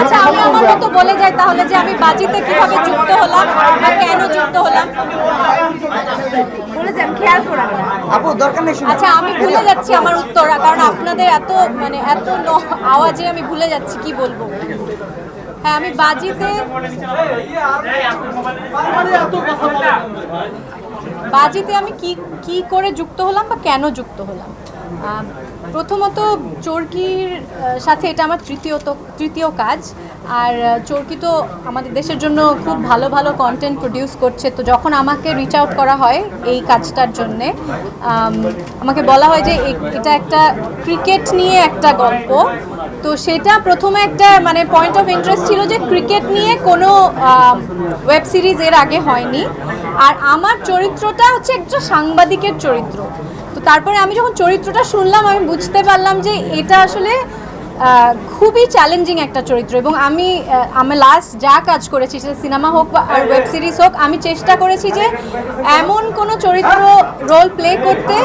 আচ্ছা আমি আমার মতো বলে যাই তাহলে যে আমি বাজিতে কীভাবে যুক্ত হলাম বা কেন যুক্ত হলাম? খেয়াল করেন আপু দরকার নেই আচ্ছা আমি ভুলে যাচ্ছি আমার উত্তর কারণ আপনাদের এত মানে এত আওয়াজে আমি ভুলে যাচ্ছি কি বলব? হ্যাঁ আমি বাজিতে বাজিতে আমি কি কি করে যুক্ত হলাম বা কেন যুক্ত হলাম? প্রথমত চরকির সাথে এটা আমার তৃতীয়ত, তৃতীয় কাজ। আর চরকি তো আমাদের দেশের জন্য খুব ভালো ভালো কন্টেন্ট প্রডিউস করছে। তো যখন আমাকে রিচ আউট করা হয় এই কাজটার জন্যে আমাকে বলা হয় যে এটা একটা ক্রিকেট নিয়ে একটা গল্প। তো সেটা প্রথমে একটা মানে পয়েন্ট অফ ইন্টারেস্ট ছিল যে ক্রিকেট নিয়ে কোনো ওয়েব সিরিজ এর আগে হয়নি। আর আমার চরিত্রটা হচ্ছে একটা সাংবাদিকের চরিত্র। তো তারপরে আমি যখন চরিত্রটা শুনলাম, আমি বুঝতে পারলাম যে এটা আসলে খুবই চ্যালেঞ্জিং একটা চরিত্র এবং আমি আমি লাস্ট যা কাজ করেছি, সেটা সিনেমা হোক বা আর ওয়েব সিরিজ হোক, আমি চেষ্টা করেছি যে এমন কোনো চরিত্র রোল প্লে করতে